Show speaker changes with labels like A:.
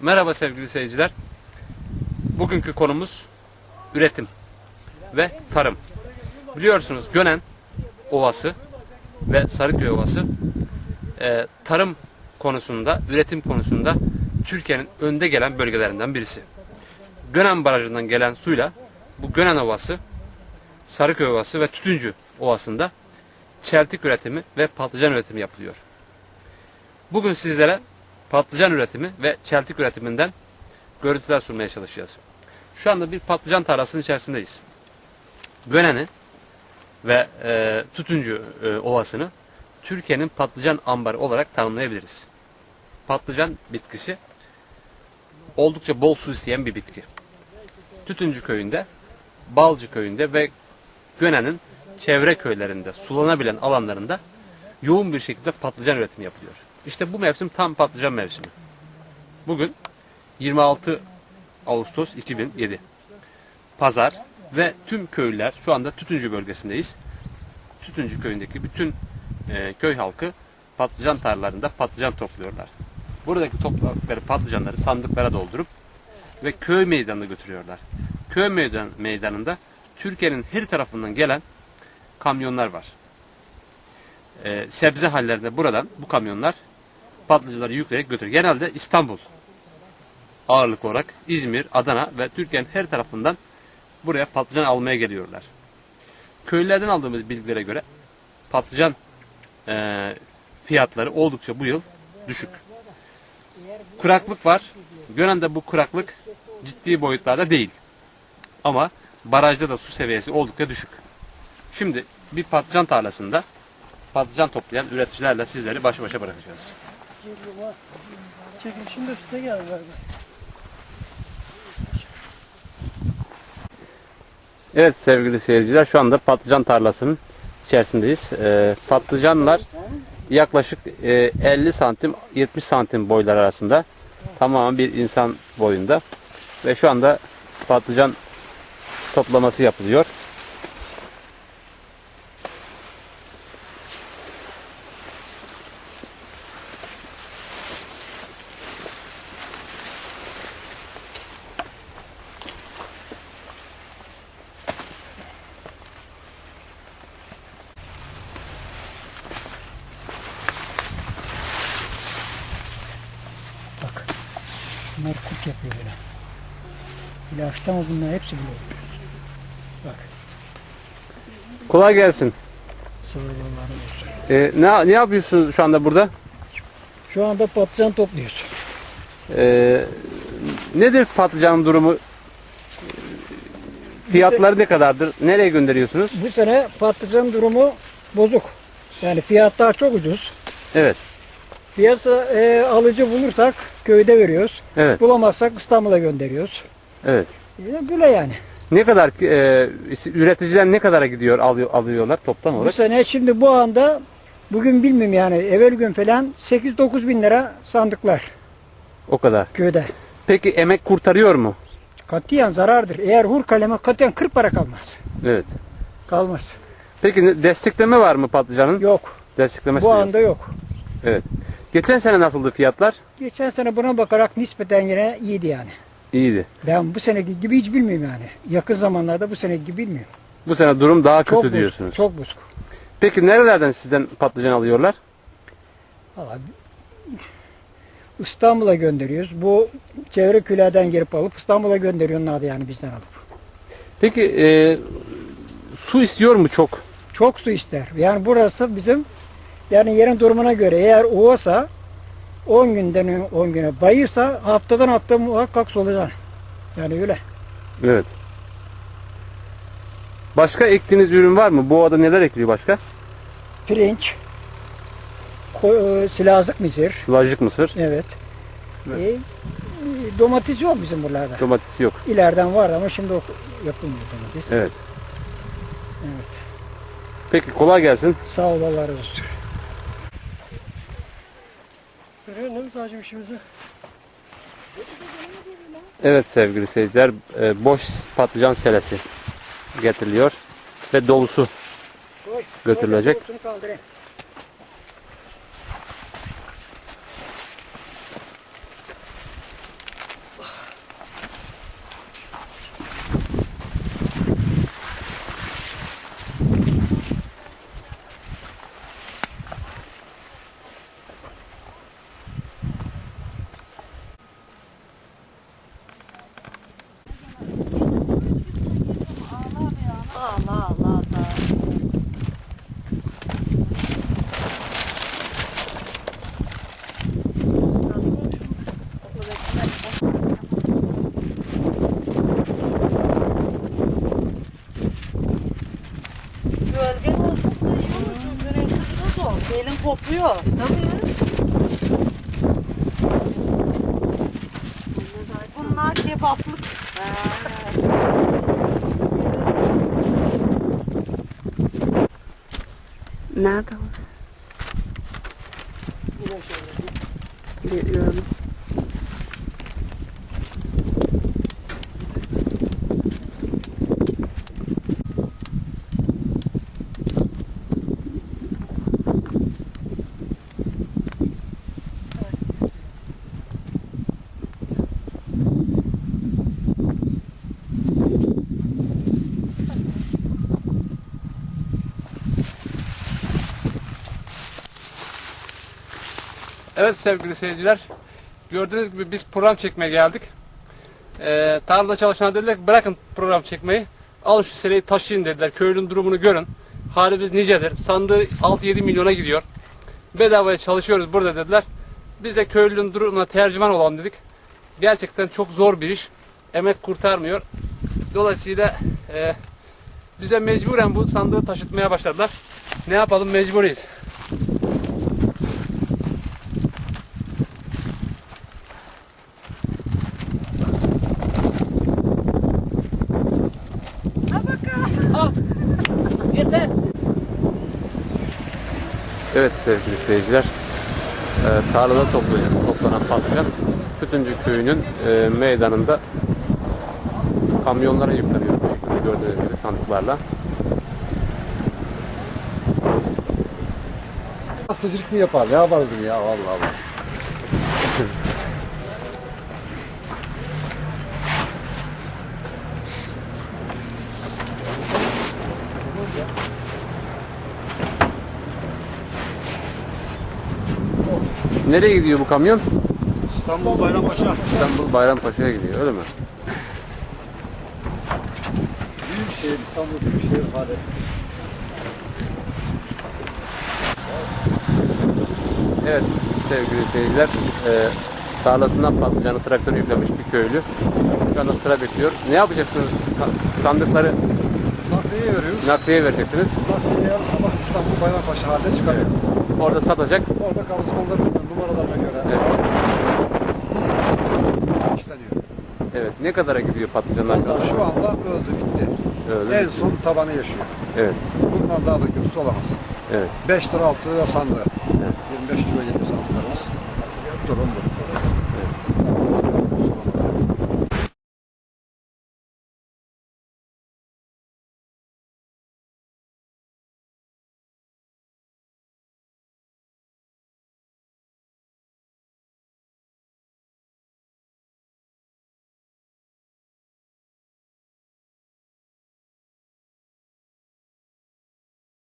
A: Merhaba sevgili seyirciler. Bugünkü konumuz üretim ve tarım. Biliyorsunuz Gönen Ovası ve Sarıköy Ovası e, tarım konusunda, üretim konusunda Türkiye'nin önde gelen bölgelerinden birisi. Gönen Barajı'ndan gelen suyla bu Gönen Ovası, Sarıköy Ovası ve Tütüncü Ovası'nda çeltik üretimi ve patlıcan üretimi yapılıyor. Bugün sizlere patlıcan üretimi ve çeltik üretiminden görüntüler sunmaya çalışacağız. Şu anda bir patlıcan tarlasının içerisindeyiz. Gönen'i ve e, Tütüncü e, Ovası'nı Türkiye'nin patlıcan ambarı olarak tanımlayabiliriz. Patlıcan bitkisi oldukça bol su isteyen bir bitki. Tütüncü köyünde, Balcı köyünde ve Gönen'in çevre köylerinde, sulanabilen alanlarında yoğun bir şekilde patlıcan üretimi yapılıyor. İşte bu mevsim tam patlıcan mevsimi. Bugün 26 Ağustos 2007. Pazar ve tüm köylüler şu anda Tütüncü bölgesindeyiz. Tütüncü köyündeki bütün e, köy halkı patlıcan tarlalarında patlıcan topluyorlar. Buradaki topladıkları patlıcanları sandıklara doldurup ve köy meydanına götürüyorlar. Köy meydan, meydanında Türkiye'nin her tarafından gelen kamyonlar var. Ee, sebze hallerinde buradan bu kamyonlar patlıcıları yükleyerek götürüyor. Genelde İstanbul ağırlık olarak İzmir, Adana ve Türkiye'nin her tarafından buraya patlıcan almaya geliyorlar. Köylülerden aldığımız bilgilere göre patlıcan e, fiyatları oldukça bu yıl düşük. Kuraklık var. Gönen'de bu kuraklık ciddi boyutlarda değil. Ama barajda da su seviyesi oldukça düşük. Şimdi bir patlıcan tarlasında patlıcan toplayan üreticilerle sizleri baş başa bırakacağız.
B: Çekim şimdi üstte geldi galiba.
A: Evet sevgili seyirciler şu anda patlıcan tarlasının içerisindeyiz. Ee, patlıcanlar yaklaşık e, 50 santim 70 santim boylar arasında tamamen bir insan boyunda ve şu anda patlıcan toplaması yapılıyor.
B: Bak. Kurt yapıyor böyle. İlaçta mı bunlar hepsi böyle. Bak.
A: Kolay gelsin.
B: Sıvırmaları olsun.
A: Ee, ne, ne yapıyorsunuz şu anda burada?
B: Şu anda patlıcan topluyoruz.
A: Ee, nedir patlıcanın durumu? Fiyatları ne kadardır? Nereye gönderiyorsunuz?
B: Bu sene patlıcan durumu bozuk. Yani fiyatlar çok ucuz.
A: Evet.
B: Piyasa e, alıcı bulursak köyde veriyoruz.
A: Evet.
B: Bulamazsak İstanbul'a gönderiyoruz.
A: Evet.
B: Böyle- Böyle yani.
A: Ne kadar e, üreticiler ne kadara gidiyor alıyor, alıyorlar toplam
B: Bu
A: olarak?
B: sene şimdi bu anda bugün bilmiyorum yani evvel gün falan 8-9 bin lira sandıklar
A: O kadar.
B: köyde.
A: Peki emek kurtarıyor mu?
B: Katiyen zarardır. Eğer hur kaleme katiyen 40 para kalmaz.
A: Evet.
B: Kalmaz.
A: Peki destekleme var mı patlıcanın?
B: Yok.
A: Desteklemesi
B: Bu anda yok.
A: Evet. Geçen sene nasıldı fiyatlar?
B: Geçen sene buna bakarak nispeten yine iyiydi yani.
A: İyiydi.
B: Ben bu seneki gibi hiç bilmiyorum yani. Yakın zamanlarda bu seneki gibi bilmiyorum.
A: Bu sene durum daha kötü
B: Çok bozuk,
A: diyorsunuz.
B: Çok bozuk.
A: Peki nerelerden sizden patlıcan alıyorlar?
B: Valla İstanbul'a gönderiyoruz. Bu çevre köylerden gelip alıp İstanbul'a gönderiyorlar yani bizden alıp.
A: Peki e, su istiyor mu çok?
B: Çok su ister. Yani burası bizim yani yerin durumuna göre eğer ovasa 10 günden 10 güne bayırsa haftadan hafta muhakkak solucan. Yani öyle.
A: Evet. Başka ektiğiniz ürün var mı? Bu arada neler ekiliyor başka?
B: Pirinç, ko- e, silazlık mısır,
A: Sıvacık mısır,
B: evet. E, e, domates yok bizim buralarda.
A: domates yok.
B: İleriden vardı ama şimdi o- yapılmıyor domates.
A: Evet.
B: Evet.
A: Peki kolay gelsin.
B: Sağ ol Allah razı olsun. Görüyor musun sadece işimizi?
A: Evet sevgili seyirciler, e, boş patlıcan selesi getiriliyor ve dolusu Götürülecek.
B: Koy, koltuğunu kaldırayım.
C: topluyor. Bunlar kebaplık.
D: Nerede o?
A: Evet sevgili seyirciler. Gördüğünüz gibi biz program çekmeye geldik. Ee, tarlada çalışanlar dediler bırakın program çekmeyi. Alın şu sereyi taşıyın dediler. Köylünün durumunu görün. Halimiz nicedir. Sandığı 6-7 milyona gidiyor. Bedavaya çalışıyoruz burada dediler. Biz de köylünün durumuna tercüman olalım dedik. Gerçekten çok zor bir iş. Emek kurtarmıyor. Dolayısıyla e, bize mecburen bu sandığı taşıtmaya başladılar. Ne yapalım mecburiyiz. Evet sevgili seyirciler. E, tarlada toplanacak, toplanan patlıcan Tütüncü köyünün e, meydanında kamyonlara yükleniyor. Bu şekilde gördüğünüz gibi sandıklarla.
E: Hastacılık mı yapar? Ne yapardın ya vallahi
A: Nereye gidiyor bu kamyon?
E: İstanbul Bayrampaşa.
A: İstanbul Bayrampaşa'ya gidiyor öyle mi?
E: Büyük şehir, İstanbul büyük şehir hali.
A: Evet sevgili seyirciler. E, tarlasından patlıcanı traktöre yüklemiş bir köylü. Şu anda sıra bekliyor. Ne yapacaksınız? Ka- Sandıkları
E: Nakliye veriyoruz.
A: nakliye vereceksiniz.
E: Nakliye yarın sabah İstanbul Bayrampaşa haline çıkarıyor.
A: Orada satacak.
E: Orada kabızı onların numaralarına göre
A: Evet.
E: işleniyor.
A: Evet. Ne kadara gidiyor patlıcanlar?
E: Onlar şu anda öldü bitti.
A: Öldü,
E: en
A: bitti.
E: son tabanı yaşıyor.
A: Evet.
E: Bundan daha da kötüsü olamaz.
A: Evet.
E: 5 lira 6 lira sandığı. 25 kilo geliyor sandıklarımız. Durum bu.